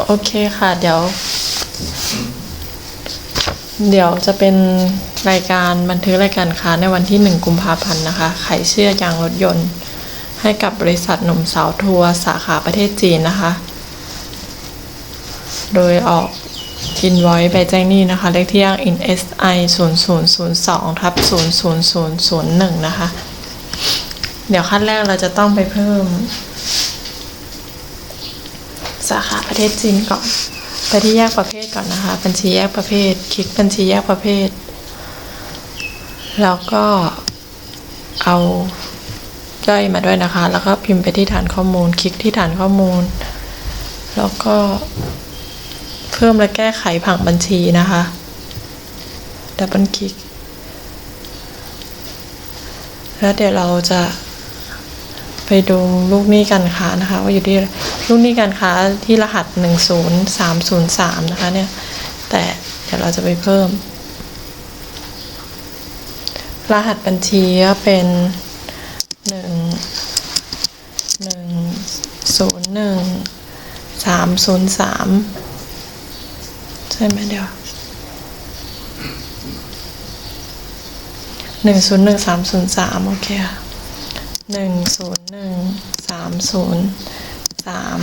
โอเคค่ะ เดี๋ยว เดี๋ยวจะเป็นรายการบันทึกรายการค้าในวันที่ 1 กุมภาพันธ์นะคะไขเชื่อยางรถยนต์ ให้กับบริษัทหนุ่มสาวทัวร์สาขาประเทศจีนนะคะ โดยออกอินไว้ใบแจ้งหนี้นะคะ เลขที่อ้าง in SI 0002ทับ00001นะคะ เดี๋ยวขั้นแรกเราจะต้องไปเพิ่ม สาขาประเทศจีนก่อนไปที่แยกประเภทก่อนนะคะ บัญชีแยกประเภท คลิกบัญชีแยกประเภท แล้วก็เอาย่อยมาด้วยนะคะ แล้วก็พิมพ์ไปที่ฐานข้อมูล คลิกที่ฐานข้อมูล แล้วก็เพิ่มและแก้ไขผังบัญชีนะคะดับเบิลคลิก แล้วเดี๋ยวเราจะ ดูลูกหนี้การค้านะคะว่าอยู่ที่ลูกหนี้การค้าที่รหัสหนึ่งศูนย์สามศูนย์สามนะคะเนี่ย แต่เดี๋ยวเราจะไปเพิ่ม รหัสบัญชีก็เป็นหนึ่งหนึ่งศูนย์หนึ่งสามศูนย์สามใช่ไหมเดี๋ยวหนึ่งศูนย์หนึ่งสามศูนย์สามโอเคค่ะหนึ่งศูนย์ หนึ่งสามศูนย์สาม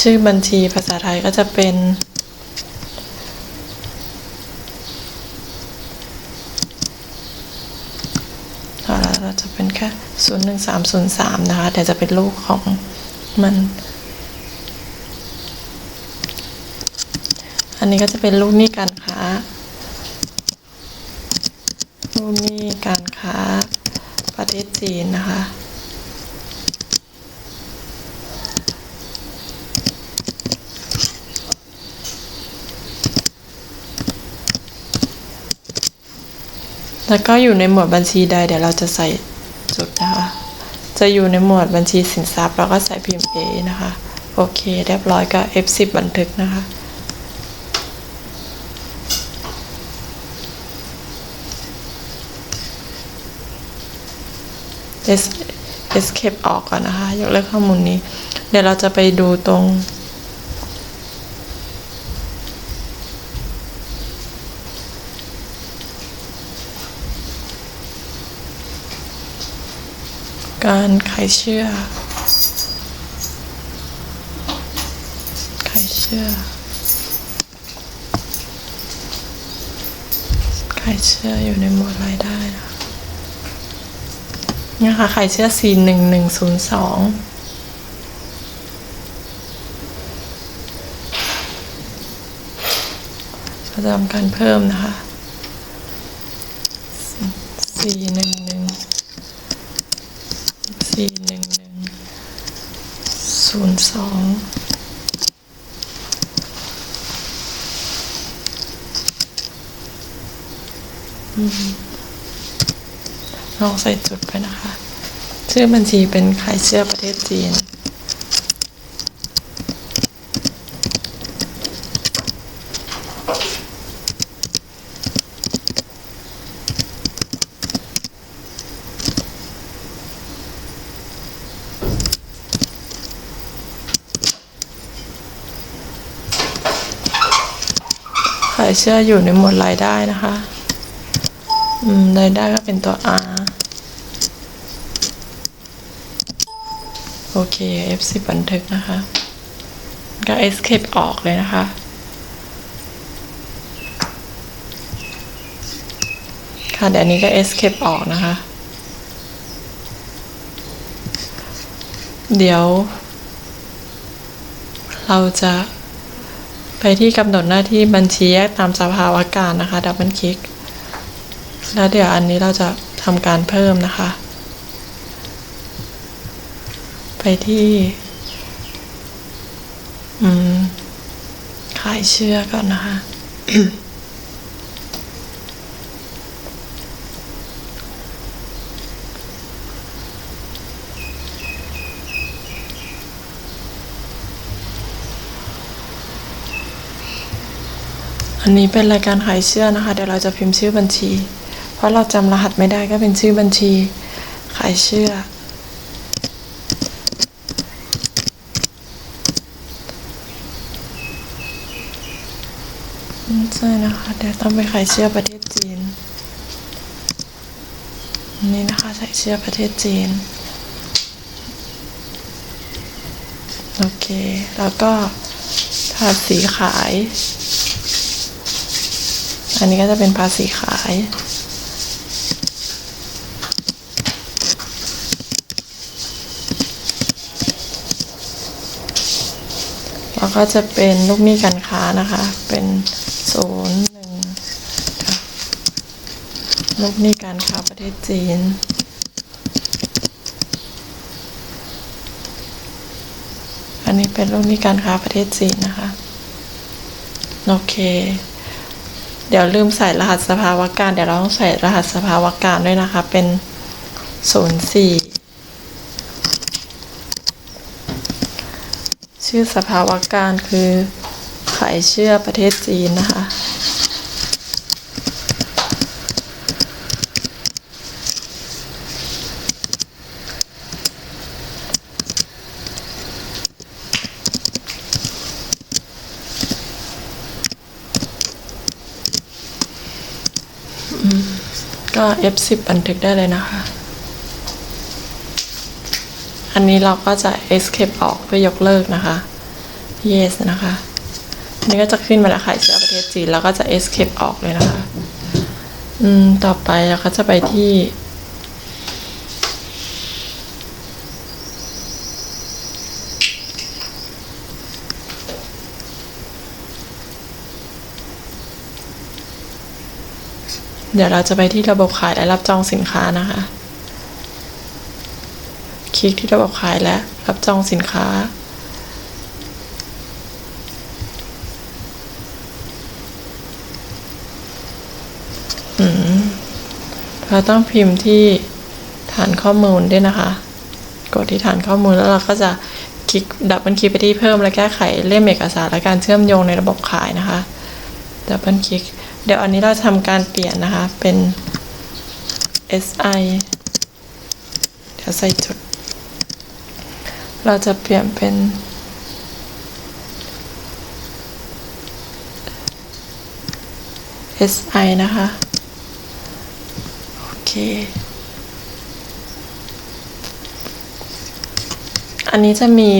ชื่อบัญชีภาษาไทยก็จะเป็นเอาละเราจะเป็นแค่ศูนย์หนึ่งสามศูนย์สามนะคะแต่จะเป็นลูกของมัน อันนี้ก็จะเป็นลูกหนี้การค้า ลูกหนี้การค้าประเทศจีนนะคะ แล้วก็อยู่ในหมวดบัญชีใด เดี๋ยวเราจะใส่จุดนะคะ จะอยู่ในหมวดบัญชีสินทรัพย์เราก็ใส่พิมพ์ A นะคะ โอเค เรียบร้อยก็ F10 บันทึกนะคะ es escape ออกก่อนนะคะ ยกเลิกข้อมูลนี้ เดี๋ยวเราจะไปดูตรง การขายเชื่อขายเชื่อขายเชื่ออยู่ในหมวดรายได้นะคะเนี่ยค่ะไข่เชื่อ C หนึ่งหนึ่งศูนย์สองเราจะทำการเพิ่มนะคะ C หนึ่งหนึ่ง C หนึ่งหนึ่ง ศูนย์สองลองใส่จุดไปนะคะ ชื่อบัญชีเป็นขายเชื่อประเทศจีนายเชื่ออยู่ในหมวดรายได้นะคะอืมรายได้ก็เป็นตัว R โอเค F10 บันทึกนะคะ ก็ escape ออกเลยนะคะ ค่ะเดี๋ยวนี้ก็ escape ออกนะคะ เดี๋ยว เราจะ ไปที่กำหนดหน้าที่บัญชีแยกตามสภาวะการนะคะดับเบิลคลิก แล้วเดี๋ยวอันนี้เราจะทำการเพิ่มนะคะ ไปที่ขายเชื่อก่อนนะคะ อันนี้เป็นรายการขายเชื่อนะคะ เดี๋ยวเราจะพิมพ์ชื่อบัญชี เพราะเราจำรหัสไม่ได้ก็เป็นชื่อบัญชี ขายเชื่ออืมใช่นะคะ เดี๋ยวต้องไปขายเชื่อประเทศจีนนี่นะคะใส่เชื่อประเทศจีน โอเค แล้วก็ภาษีขาย อันนี้ก็จะเป็นภาษีขาย แล้วก็จะเป็นลูกหนี้การค้านะคะ เป็นศูนย์หนึ่งลูกหนี้การค้าประเทศจีนอันนี้เป็นลูกหนี้การค้าประเทศจีนนะคะ โอเค เดี๋ยวลืมใส่รหัสสภาวะการ เดี๋ยวเราต้องใส่รหัสสภาวะการด้วยนะคะ เป็นศูนย์สี่ชื่อสภาวะการคือขายเชื่อประเทศจีนนะคะ F10 บันทึกได้เลยนะคะ อันนี้เราก็จะ escape ออกเพื่อยกเลิกนะคะ yes นะคะอันนี้ก็จะขึ้นมาแล้วค่ะเชื้อประเทศจีน แล้วก็จะ escape ออกเลยนะคะ อืม ต่อไปเราก็จะไปที่ เดี๋ยวเราจะไปที่ระบบขายและรับจองสินค้านะคะ คลิกที่ระบบขายและรับจองสินค้า เราต้องพิมพ์ที่ฐานข้อมูลด้วยนะคะ กดที่ฐานข้อมูลแล้วเราก็จะคลิกดับเบิลคลิกไปที่เพิ่มและแก้ไขเล่มเอกสารและการเชื่อมโยงในระบบขายนะคะ ดับเบิลคลิก เดี๋ยวอันนี้เราทำการเปลี่ยนนะคะ เป็น SI เดี๋ยวใส่จุด เราจะเปลี่ยนเป็น SI นะคะ โอเค อันนี้จะมี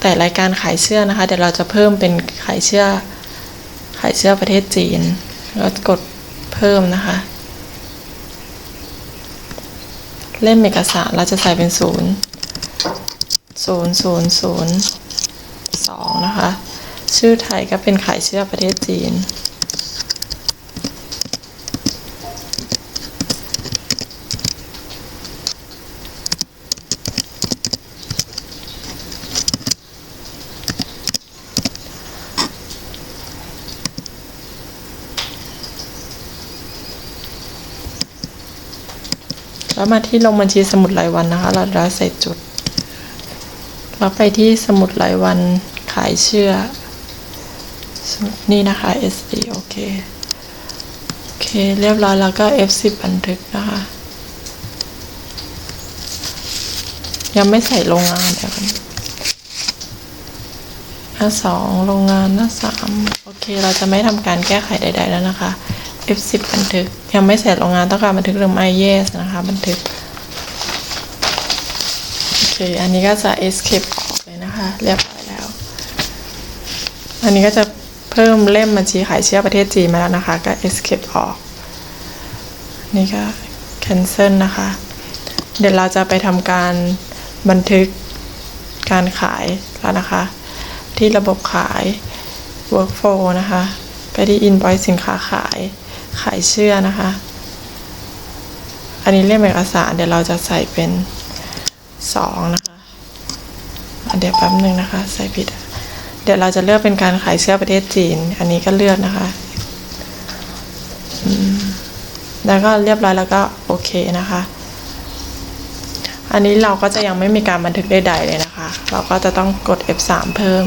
แต่รายการขายเสื้อนะคะ เดี๋ยวเราจะเพิ่มเป็นขายเสื้อขายเสื้อประเทศจีน แล้วกดเพิ่มนะคะ เล่มเอกสารเราจะใส่เป็นศูนย์ศูนย์ศูนย์ศูนย์สองนะคะ ชื่อไทยก็เป็นขายเสื้อประเทศจีน แล้วมาที่ลงบัญชีสมุดรายวันนะคะ เราจะใส่จุด เราไปที่สมุดรายวันขายเชื่อ นี่นะคะ SD โอเค โอเค เรียบร้อยแล้วก็ F10 บันทึกนะคะ ยังไม่ใส่โรงงานเดี๋ยวกันหน้าสองโรงงานหน้าสามโอเค เราจะไม่ทำการแก้ไขใด ๆ แล้วนะคะ F10 บันทึก ยังไม่เสร็จโรงงานต้องการบันทึกหรือไม่ yes นะคะ บันทึก โอเค อันนี้ก็จะ escape ออกเลยนะคะ เรียบร้อยแล้ว อันนี้ก็จะเพิ่มเล่มบัญชีขายเชื่อประเทศจีนมาแล้วนะคะ ก็ escape ออก นี่ก็ cancel นะคะ เดี๋ยวเราจะไปทำการบันทึกการขายแล้วนะคะ ที่ระบบขาย workflow นะคะ ไปที่ invoice สินค้าขาย ขายเชื่อนะคะ อันนี้เล่มเอกสารเดี๋ยวเราจะใส่เป็นสองนะคะเดี๋ยวแป๊บหนึ่งนะคะ ใส่ผิด เดี๋ยวเราจะเลือกเป็นการขายเสื้อประเทศจีน อันนี้ก็เลือกนะคะแล้วก็เรียบร้อยแล้วก็โอเคนะคะ อันนี้เราก็จะยังไม่มีการบันทึกใดๆเลยนะคะ เราก็จะต้องกด F3 เพิ่ม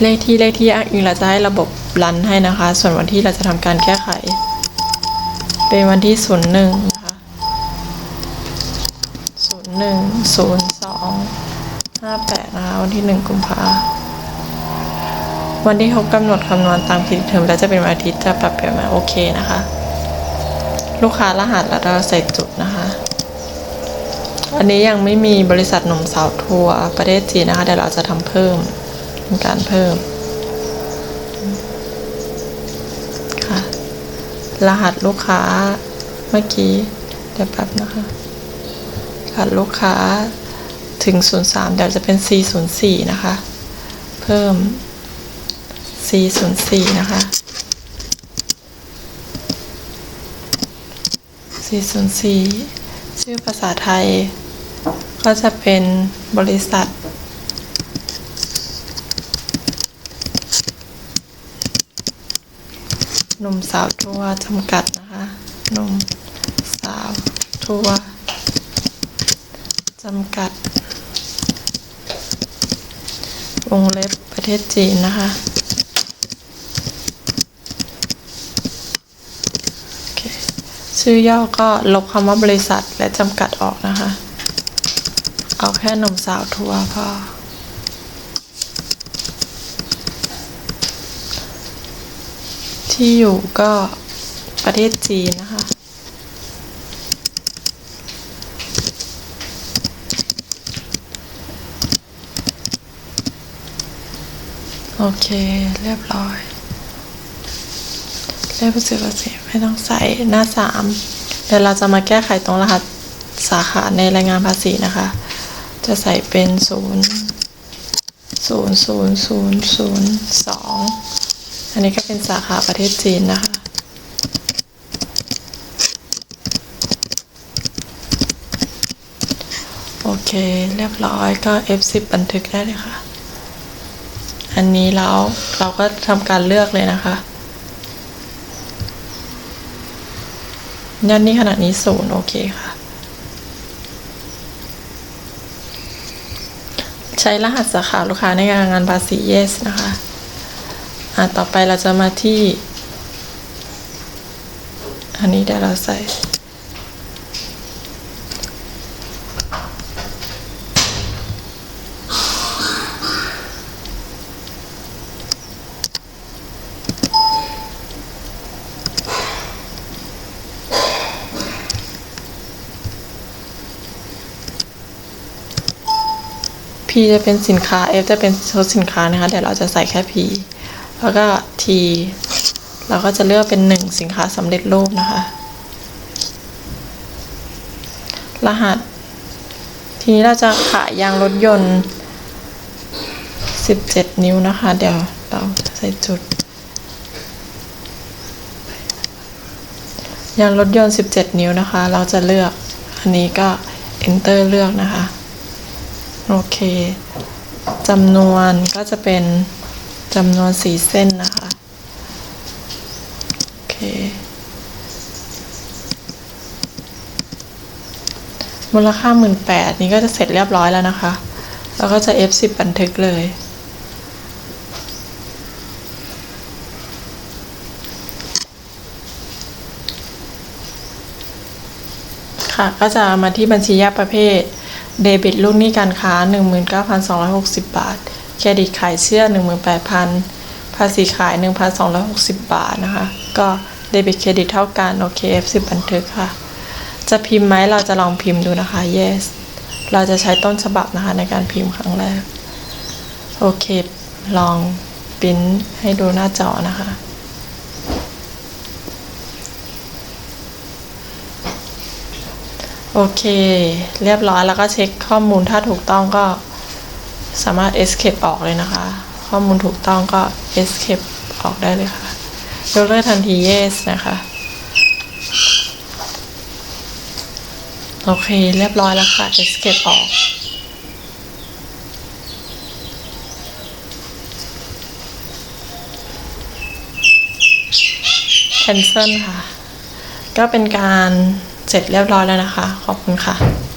เลขที่เลขที่อ้างอิงเราจะให้ระบบ รันให้นะคะ ส่วนวันที่เราจะทำการแก้ไข เป็นวันที่ 01 นะคะ 01 02 58 นะคะ วันที่ 1 กุมภาวันที่เขากำหนดคำนวณตามคิดเทอมแล้วจะเป็นวันอาทิตย์จะปรับเปลี่ยนมาโอเคนะคะ ลูกค้ารหัสแล้วเราใส่จุดนะคะอันนี้ยังไม่มีบริษัทหนุ่มสาวทัวร์ประเทศจีนนะคะเดี๋ยวเราจะทำเพิ่มเป็นการเพิ่มค่ะ รหัสลูกค้าเมื่อกี้ เดี๋ยวแป๊บนะคะ รหัสลูกค้าถึง 03 เดี๋ยวจะเป็น C04 นะคะ เพิ่ม C04 นะคะ404 ชื่อภาษาไทย ก็จะเป็นบริษัท หนุ่ มสาวทัวจำกัดนะคะนมสาวทัวจำกัด วงเล็บประเทศจีนนะคะชื่อย่อก็ลบคำว่าบริษัทและจำกัดออกนะคะ เอาแค่นมสาวทัวร์พอ ที่อยู่ก็ประเทศจีนนะคะ โอเคเรียบร้อยเลขผู้ซื้อภาษีไม่ต้องใส่หน้าสามเดี๋ยวเราจะมาแก้ไขตรงรหัสสาขาในรายงานภาษีนะคะ จะใส่เป็นศูนย์ศูนย์ศูนย์ศูนย์ศูนย์สอง อันนี้ก็เป็นสาขาประเทศจีนนะคะโอเค เรียบร้อยก็ F10 บันทึกได้เลยค่ะ อันนี้แล้วเราก็ทำการเลือกเลยนะคะยอดนี้ขนาดนี้ศูนย์โอเคค่ะ ใช้รหัสสาขาลูกค้าในการงานภาษี yes นะคะ อ่าต่อไปเราจะมาที่ อันนี้เดี๋ยวเราใส่ P จะเป็นสินค้า F จะเป็นชุดสินค้านะคะ เดี๋ยวเราจะใส่แค่ P แล้วก็ T เราก็จะเลือกเป็นหนึ่งสินค้าสำเร็จรูปนะคะ รหัส ทีนี้เราจะขายยางรถยนต์ 17 นิ้วนะคะ เดี๋ยวเราใส่จุด ยางรถยนต์ 17 นิ้วนะคะ เราจะเลือก อันนี้ก็ enter เลือกนะคะ โอเคจำนวนก็จะเป็น จำนวนสีเส้นนะคะ โอเค มูลค่าหมื่นแปดนี้ก็จะเสร็จเรียบร้อยแล้วนะคะ แล้วก็จะ F10 บันทึกเลยค่ะก็จะมาที่บัญชีแยกประเภท เดบิตลูกหนี้การค้า 19,260 บาท เครดิตขายเชื่อ 18,000 ภาษีขาย 1,260 บาทนะคะ ก็เดบิตเครดิตเท่ากัน โอเค F10 บันทึกค่ะ จะพิมพ์ไหมเราจะลองพิมพ์ดูนะคะ yes เราจะใช้ต้นฉบับนะคะในการพิมพ์ครั้งแรก โอเค ลองปิ้นให้ดูหน้าจอนะคะโอเค เรียบร้อยแล้วก็เช็คข้อมูลถ้าถูกต้องก็ สามารถ escape ออกเลยนะคะ ข้อมูลถูกต้องก็ escape ออกได้เลยค่ะยกเลิกทันที yes นะคะ โอเค เรียบร้อยแล้วค่ะ escape ออก cancel ค่ะ ก็เป็นการเสร็จเรียบร้อยแล้วนะคะ ขอบคุณค่ะ